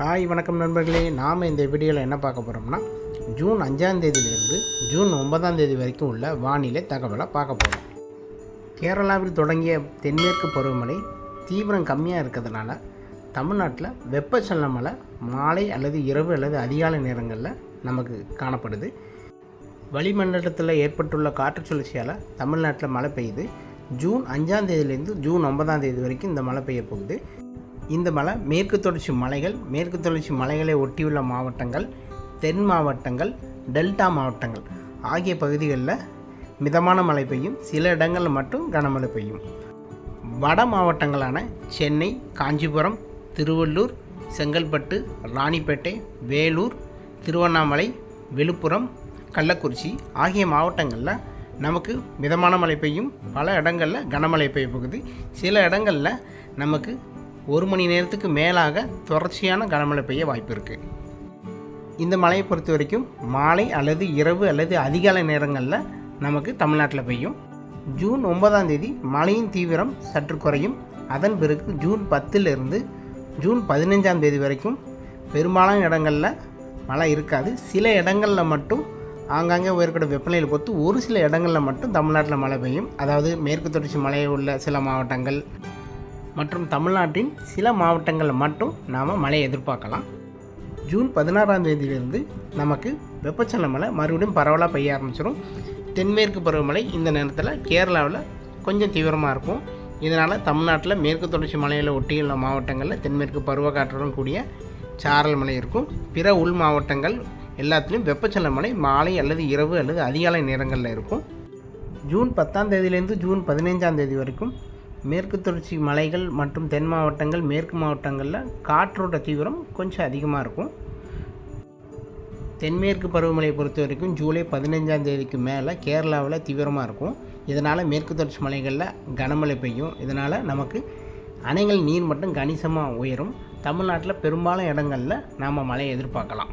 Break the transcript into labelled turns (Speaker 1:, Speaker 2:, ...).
Speaker 1: Hi வணக்கம் நண்பர்களே. நாம் இந்த வீடியோவில் என்ன பார்க்க போகிறோம்னா ஜூன் அஞ்சாம் தேதியிலிருந்து ஜூன் ஒன்பதாம் தேதி வரைக்கும் உள்ள வானிலை தகவலை பார்க்க போகிறோம் கேரளாவில் தொடங்கிய தென்மேற்கு பருவமழை தீவிரம் கம்மியாக இருக்கிறதுனால தமிழ்நாட்டில் வெப்பச்சலன மழை மாலை அல்லது இரவு அல்லது அதிகாலை நேரங்களில் நமக்கு காணப்படுது. வளிமண்டலத்தில் ஏற்பட்டுள்ள காற்று சுழற்சியால் தமிழ்நாட்டில் மழை பெய்யுது. ஜூன் அஞ்சாம் தேதியிலேருந்து ஜூன் ஒன்பதாம் தேதி வரைக்கும் இந்த மழை பெய்ய போகுது. இந்த மலை மேற்கு தொடர்ச்சி மலைகள் மேற்கு தொடர்ச்சி மலைகளை ஒட்டியுள்ள மாவட்டங்கள் தென் மாவட்டங்கள் டெல்டா மாவட்டங்கள் ஆகிய பகுதிகளில் மிதமான மழை பெய்யும். சில இடங்களில் மட்டும் கனமழை பெய்யும். வட மாவட்டங்களான சென்னை காஞ்சிபுரம் திருவள்ளூர் செங்கல்பட்டு ராணிப்பேட்டை வேலூர் திருவண்ணாமலை விழுப்புரம் கள்ளக்குறிச்சி ஆகிய மாவட்டங்களில் நமக்கு மிதமான மழை பெய்யும். பல இடங்களில் கனமழை பெய்ய போகுது. சில இடங்களில் நமக்கு ஒரு மணி நேரத்துக்கு மேலாக தொடர்ச்சியான கனமழை பெய்ய வாய்ப்பு இருக்குது இந்த மழையை பொறுத்த வரைக்கும் மாலை அல்லது இரவு அல்லது அதிகாலை நேரங்களில் நமக்கு தமிழ்நாட்டில் பெய்யும். ஜூன் ஒன்பதாம் தேதி மழையின் தீவிரம் சற்று குறையும். அதன் பிறகு ஜூன் பத்திலிருந்து ஜூன் பதினஞ்சாம் தேதி வரைக்கும் பெரும்பாலான இடங்களில் மழை இருக்காது. சில இடங்களில் மட்டும் ஆங்காங்கே உயர்கூட வெப்பநிலையில் பொறுத்து ஒரு சில இடங்களில் மட்டும் தமிழ்நாட்டில் மழை பெய்யும். அதாவது மேற்கு தொடர்ச்சி மலையை உள்ள சில மாவட்டங்கள் மற்றும் தமிழ்நாட்டின் சில மாவட்டங்களில் மட்டும் நாம் மழையை எதிர்பார்க்கலாம். ஜூன் பதினாறாம் தேதியிலிருந்து நமக்கு வெப்பச்சலன மழை மறுபடியும் பரவலாக பெய்ய ஆரம்பிச்சிடும் தென்மேற்கு பருவமழை இந்த நேரத்தில் கேரளாவில் கொஞ்சம் தீவிரமாக இருக்கும். இதனால் தமிழ்நாட்டில் மேற்கு தொடர்ச்சி மலையில் ஒட்டியுள்ள மாவட்டங்களில் தென்மேற்கு பருவக்காற்றுடன் கூடிய சாரல் மழை இருக்கும். பிற உள் மாவட்டங்கள் எல்லாத்துலேயும் வெப்பச்சலன மழை மாலை அல்லது இரவு அல்லது அதிகாலை நேரங்களில் இருக்கும். ஜூன் பத்தாம் தேதியிலேருந்து ஜூன் பதினைஞ்சாம் தேதி வரைக்கும் மேற்கு தொடர்ச்சி மலைகள் மற்றும் தென் மாவட்டங்கள் மேற்கு மாவட்டங்களில் காற்றோட தீவிரம் கொஞ்சம் அதிகமாக இருக்கும். தென்மேற்கு பருவமழையை பொறுத்த வரைக்கும் ஜூலை பதினைஞ்சாம் தேதிக்கு மேலே கேரளாவில் தீவிரமாக இருக்கும். இதனால் மேற்கு தொடர்ச்சி மலைகளில் கனமழை பெய்யும். இதனால் நமக்கு அணைகள் நீர் மட்டும் கணிசமாக உயரும். தமிழ்நாட்டில் பெரும்பாலும் இடங்களில் நாம் மழையை எதிர்பார்க்கலாம்.